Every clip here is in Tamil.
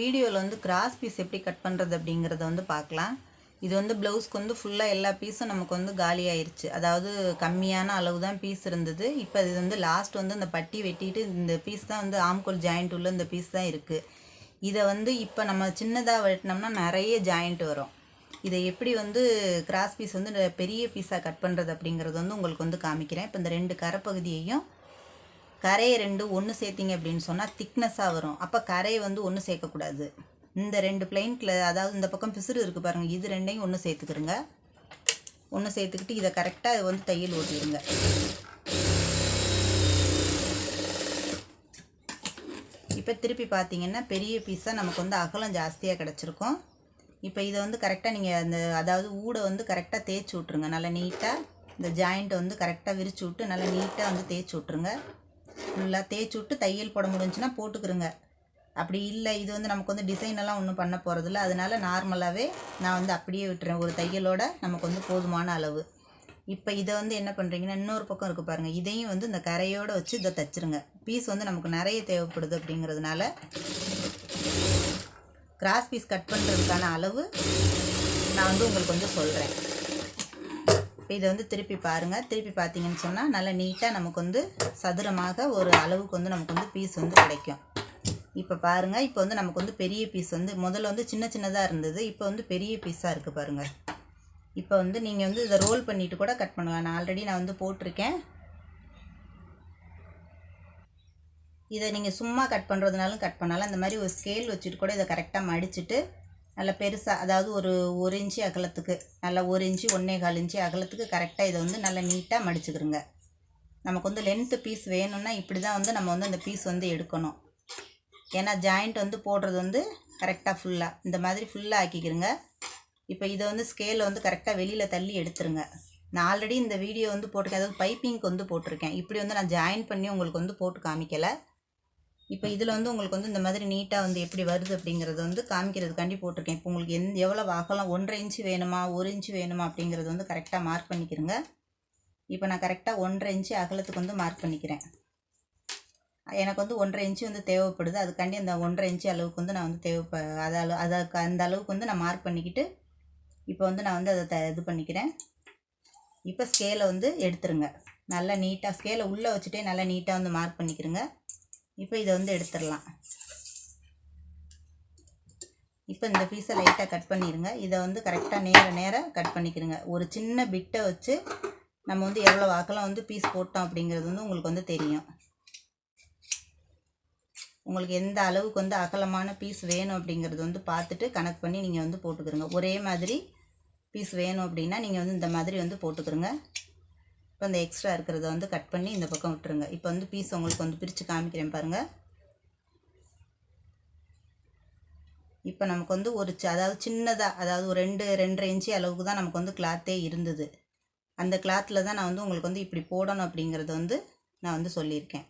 வீடியோவில் வந்து கிராஸ் பீஸ் எப்படி கட் பண்ணுறது அப்படிங்கிறத வந்து பார்க்கலாம். இது வந்து ப்ளவுஸ்க்கு வந்து ஃபுல்லாக எல்லா பீஸும் நமக்கு வந்து காலி அதாவது கம்மியான அளவு தான் பீஸ் இருந்தது. இப்போ இது வந்து லாஸ்ட் வந்து இந்த பட்டி வெட்டிட்டு இந்த பீஸ் தான் வந்து ஆம்கோல் ஜாயிண்ட் உள்ள இந்த பீஸ் தான் இருக்குது இதை வந்து இப்போ நம்ம சின்னதாக வெட்டினோம்னா நிறைய ஜாயிண்ட் வரும். இதை எப்படி வந்து கிராஸ் பீஸ் வந்து பெரிய பீஸாக கட் பண்ணுறது அப்படிங்கிறது வந்து உங்களுக்கு வந்து காமிக்கிறேன். இப்போ இந்த ரெண்டு கரைப்பகுதியையும் கரையை ரெண்டு ஒன்று சேர்த்திங்க அப்படின்னு சொன்னால் திக்னஸாக வரும். அப்போ கரையை வந்து ஒன்று சேர்க்கக்கூடாது. இந்த ரெண்டு பிளெயின்கில் அதாவது இந்த பக்கம் பிசுறு இருக்குது பாருங்கள் இது ரெண்டையும் ஒன்று சேர்த்துக்கிறங்க. ஒன்று சேர்த்துக்கிட்டு இதை கரெக்டாக வந்து தையல் ஓட்டிடுங்க. இப்போ திருப்பி பார்த்தீங்கன்னா பெரிய பீஸாக நமக்கு வந்து அகலம் ஜாஸ்தியாக கிடச்சிருக்கும். இப்போ இதை வந்து கரெக்டாக நீங்கள் அந்த அதாவது ஊடை வந்து கரெக்டாக தேய்ச்சி விட்ருங்க நல்லா நீட்டாக இந்த ஜாயிண்ட்டை வந்து கரெக்டாக விரிச்சு விட்டு நல்லா நீட்டாக வந்து தேய்ச்சி விட்ருங்க ஃபுல்லாக தேய்ச்சி விட்டு தையல் போட முடிஞ்சுன்னா போட்டுக்கிறோங்க அப்படி இல்லை இது வந்து நமக்கு வந்து டிசைன் எல்லாம் ஒன்றும் பண்ண போகிறதில்ல அதனால நார்மலாகவே நான் வந்து அப்படியே விட்டுறேன். ஒரு தையலோட நமக்கு வந்து போதுமான அளவு. இப்போ இதை வந்து என்ன பண்ணுறீங்கன்னா இன்னொரு பக்கம் இருக்குது பாருங்கள் இதையும் வந்து இந்த கரையோடு வச்சு இதை தைச்சிருங்க. பீஸ் வந்து நமக்கு நிறைய தேவைப்படுது அப்படிங்கிறதுனால கிராஸ் பீஸ் கட் பண்ணுறதுக்கான அளவு நான் வந்து உங்களுக்கு வந்து சொல்கிறேன் இதை வந்து திருப்பி பாருங்கள் திருப்பி பார்த்தீங்கன்னு சொன்னால் நல்லா நீட்டாக நமக்கு வந்து சதுரமாக ஒரு அளவுக்கு வந்து நமக்கு வந்து பீஸ் வந்து கிடைக்கும். இப்போ பாருங்கள் இப்போ வந்து நமக்கு வந்து பெரிய பீஸ் வந்து முதல்ல வந்து சின்ன சின்னதாக இருந்தது. இப்போ வந்து பெரிய பீஸாக இருக்குது பாருங்கள் இப்போ வந்து நீங்கள் வந்து இதை ரோல் பண்ணிவிட்டு கூட கட் பண்ணலாம் நான் ஆல்ரெடி நான் வந்து போட்டிருக்கேன். இதை நீங்கள் சும்மா கட் பண்ணுறதுனாலும் கட் பண்ணாலும். இந்த மாதிரி ஒரு ஸ்கேல் வச்சுட்டு கூட இதை கரெக்டாக மடிச்சுட்டு நல்லா பெருசாக அதாவது ஒரு ஒரு இன்ச்சு அகலத்துக்கு நல்லா ஒரு இன்ச்சு ஒன்றே கால் இன்ச்சு அகலத்துக்கு கரெக்டாக இதை வந்து நல்லா நீட்டாக மடிச்சுக்கிறோங்க நமக்கு வந்து லென்த்து பீஸ் வேணும்னா இப்படி தான் வந்து நம்ம வந்து அந்த பீஸ் வந்து எடுக்கணும். ஏன்னா ஜாயிண்ட் வந்து போடுறது வந்து கரெக்டாக ஃபுல்லாக இந்த மாதிரி ஃபுல்லாக ஆக்கிக்கிறோங்க இப்போ இதை வந்து ஸ்கேலில் வந்து கரெக்டாக வெளியில் தள்ளி எடுத்துருங்க. நான் ஆல்ரெடி இந்த வீடியோ வந்து போட்டிருக்கேன். அதாவது பைப்பிங்க்கு வந்து போட்டிருக்கேன். இப்படி வந்து நான் ஜாயின் பண்ணி உங்களுக்கு வந்து போட்டு காமிக்கலை. இப்போ இதில் வந்து உங்களுக்கு வந்து இந்த மாதிரி நீட்டாக வந்து எப்படி வருது அப்படிங்கிறது வந்து காமிக்கிறதுக்காண்டி போட்டிருக்கேன். இப்போ உங்களுக்கு எந்த எவ்வளோ அகலம் ஒன்றரை இன்ச்சு வேணுமா ஒரு இன்ச்சு வேணுமா அப்படிங்கிறது வந்து கரெக்டாக மார்க் பண்ணிக்கிறேங்க இப்போ நான் கரெக்டாக ஒன்றரை இன்ச்சு அகலத்துக்கு வந்து மார்க் பண்ணிக்கிறேன். எனக்கு வந்து ஒன்றரை இன்ச்சு வந்து தேவைப்படுது. அதுக்காண்டி அந்த ஒன்றரை இன்ச்சு அளவுக்கு வந்து நான் வந்து தேவைப்ப அதை அளவு அதை அந்த அளவுக்கு வந்து நான் மார்க் பண்ணிக்கிட்டு இப்போ வந்து நான் வந்து அதை த இது பண்ணிக்கிறேன். இப்போ ஸ்கேலை வந்து எடுத்துருங்க. நல்லா நீட்டாக ஸ்கேலை உள்ளே வச்சுட்டே நல்லா நீட்டாக வந்து மார்க் பண்ணிக்கிறேங்க இப்போ இதை வந்து எடுத்துடலாம். இப்போ இந்த பீஸை லைட்டாக கட் பண்ணிடுங்க இதை வந்து கரெக்டாக நேர நேராக கட் பண்ணிக்கிறங்க ஒரு சின்ன பிட்டை வச்சு நம்ம வந்து எவ்வளோ வாக்கெல்லாம் வந்து பீஸ் போட்டோம் அப்படிங்கிறது வந்து உங்களுக்கு வந்து தெரியும். உங்களுக்கு எந்த அளவுக்கு வந்து அகலமான பீஸ் வேணும் அப்படிங்கிறது வந்து பார்த்துட்டு கணக்கு பண்ணி நீங்கள் வந்து போட்டுக்கிறோங்க ஒரே மாதிரி பீஸ் வேணும் அப்படின்னா நீங்கள் வந்து இந்த மாதிரி வந்து போட்டுக்கிறோங்க இப்போ அந்த எக்ஸ்ட்ரா இருக்கிறத வந்து கட் பண்ணி இந்த பக்கம் விட்டுருங்க. இப்போ வந்து பீஸ் உங்களுக்கு வந்து பிரித்து காமிக்கிறேன் பாருங்கள் இப்போ நமக்கு வந்து ஒரு அதாவது சின்னதாக அதாவது ஒரு ரெண்டு ரெண்டரை இன்ச்சு அளவுக்கு தான் நமக்கு வந்து கிளாத்தே இருந்தது. அந்த கிளாத்தில் தான் நான் வந்து உங்களுக்கு வந்து இப்படி போடணும் அப்படிங்கிறத வந்து நான் வந்து சொல்லியிருக்கேன்.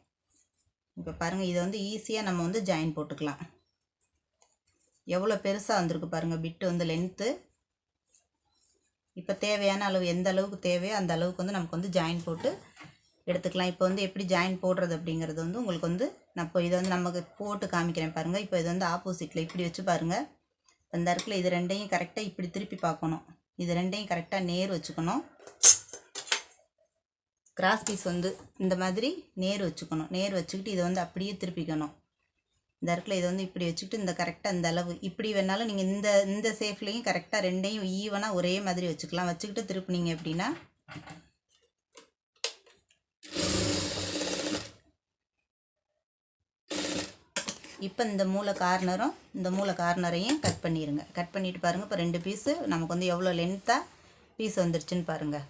இப்போ பாருங்கள் இதை வந்து ஈஸியாக நம்ம வந்து ஜாயின் போட்டுக்கலாம். எவ்வளோ பெருசாக வந்திருக்கு பாருங்கள் பிட்டு வந்து லென்த்து இப்போ தேவையான அளவு எந்த அளவுக்கு தேவையோ அந்த அளவுக்கு வந்து நமக்கு வந்து ஜாயின் போட்டு எடுத்துக்கலாம். இப்போ வந்து எப்படி ஜாயின் போடுறது அப்படிங்கிறது வந்து உங்களுக்கு வந்து நான் இப்போ இதை வந்து நமக்கு போட்டு காமிக்கிறேன் பாருங்கள் இப்போ இது வந்து ஆப்போசிட்டில் இப்படி வச்சு பாருங்கள் அந்த இடத்துல இது ரெண்டையும் கரெக்டாக இப்படி திருப்பி பார்க்கணும். இது ரெண்டையும் கரெக்டாக நேர் வச்சுக்கணும். கிராஸ் பீஸ் வந்து இந்த மாதிரி நேர் வச்சுக்கணும். நேர் வச்சுக்கிட்டு இதை வந்து அப்படியே திருப்பிக்கணும். இந்த இடத்துல இதை வந்து இப்படி வச்சுக்கிட்டு இந்த கரெக்டாக இந்த அளவு. இப்படி வேணாலும் நீங்கள் இந்த இந்த சேஃப்லேயும் கரெக்டாக ரெண்டையும் ஈவனாக ஒரே மாதிரி வச்சுக்கலாம். வச்சுக்கிட்டு திருப்பினீங்க அப்படின்னா இப்போ இந்த மூளை கார்னரும் இந்த மூளை கார்னரையும் கட் பண்ணிடுங்க கட் பண்ணிட்டு பாருங்கள் இப்போ ரெண்டு பீஸு நமக்கு வந்து எவ்வளோ லென்த்தாக பீஸ் வந்துருச்சுன்னு பாருங்கள்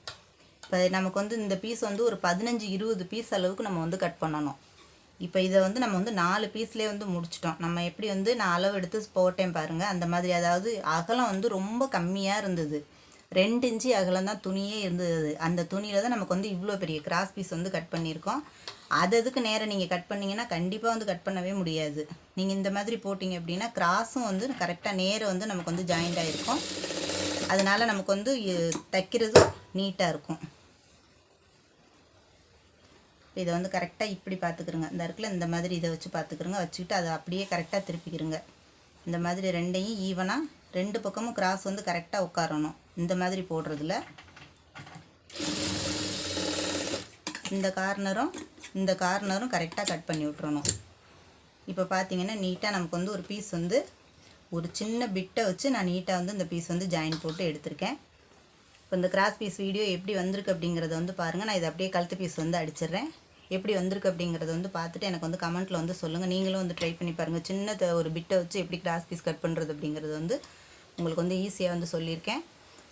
இப்போ நமக்கு வந்து இந்த பீஸ் வந்து ஒரு பதினஞ்சு இருபது பீஸ் அளவுக்கு நம்ம வந்து கட் பண்ணணும். இப்போ இதை வந்து நம்ம வந்து நாலு பீஸ்லேயே வந்து முடிச்சிட்டோம். நம்ம எப்படி வந்து நான் அளவு எடுத்து போட்டேன் பாருங்கள் அந்த மாதிரி அதாவது அகலம் வந்து ரொம்ப கம்மியாக இருந்தது. ரெண்டு இன்ச்சு அகலம் தான் துணியே இருந்தது. அந்த துணியில் தான் நமக்கு வந்து இவ்வளோ பெரிய கிராஸ் பீஸ் வந்து கட் பண்ணியிருக்கோம். அது அதுக்கு நேரம் நீங்கள் கட் பண்ணிங்கன்னா கண்டிப்பாக வந்து கட் பண்ணவே முடியாது. நீங்கள் இந்த மாதிரி போட்டிங்க அப்படின்னா கிராஸும் வந்து கரெக்டாக நேரம் வந்து நமக்கு வந்து ஜாயிண்ட் ஆகிருக்கும் அதனால் நமக்கு வந்து தைக்கிறது நீட்டாக இருக்கும். இதை வந்து கரெக்டாக இப்படி பார்த்துக்கிறங்க இந்த இடத்துல இந்த மாதிரி இதை வச்சு பார்த்துக்கிறங்க வச்சுக்கிட்டு அதை அப்படியே கரெக்டாக திருப்பிக்கிறங்க இந்த மாதிரி ரெண்டையும் ஈவனாக ரெண்டு பக்கமும் கிராஸ் வந்து கரெக்டாக உட்காரணும். இந்த மாதிரி போடுறதுல. இந்த கார்னரும் இந்த கார்னரும் கரெக்டாக கட் பண்ணி விட்றணும் இப்போ பார்த்தீங்கன்னா நீட்டாக நமக்கு வந்து ஒரு பீஸ் வந்து ஒரு சின்ன பிட்டை வச்சு நான் நீட்டாக வந்து இந்த பீஸ் வந்து ஜாயின் போட்டு எடுத்திருக்கேன். இப்போ இந்த கிராஸ் பீஸ் வீடியோ எப்படி வந்திருக்கு அப்படிங்கிறத வந்து பாருங்கள் நான் இதை அப்படியே கழுத்து பீஸ் வந்து அடிச்சிடுறேன். எப்படி வந்திருக்கு அப்படிங்கிறத வந்து பார்த்துட்டு எனக்கு வந்து கமெண்ட்டில் வந்து சொல்லுங்கள் நீங்களும் வந்து ட்ரை பண்ணி பாருங்கள் சின்ன ஒரு பிட்டை வச்சு எப்படி கிராஸ் பீஸ் கட் பண்ணுறது அப்படிங்கிறது வந்து உங்களுக்கு வந்து ஈஸியாக வந்து சொல்லியிருக்கேன்.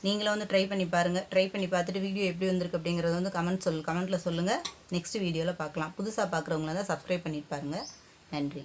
நீங்களும் வந்து ட்ரை பண்ணி பாருங்கள் ட்ரை பண்ணி பார்த்துட்டு வீடியோ எப்படி வந்திருக்கு அப்படிங்கிறத வந்து கமெண்ட் சொல் கமெண்ட்டில் சொல்லுங்கள் நெக்ஸ்ட் வீடியோவில் பார்க்கலாம். புதுசாக பார்க்குறவங்கள தான் சப்ஸ்கிரைப் பண்ணிட்டு பாருங்கள் நன்றி.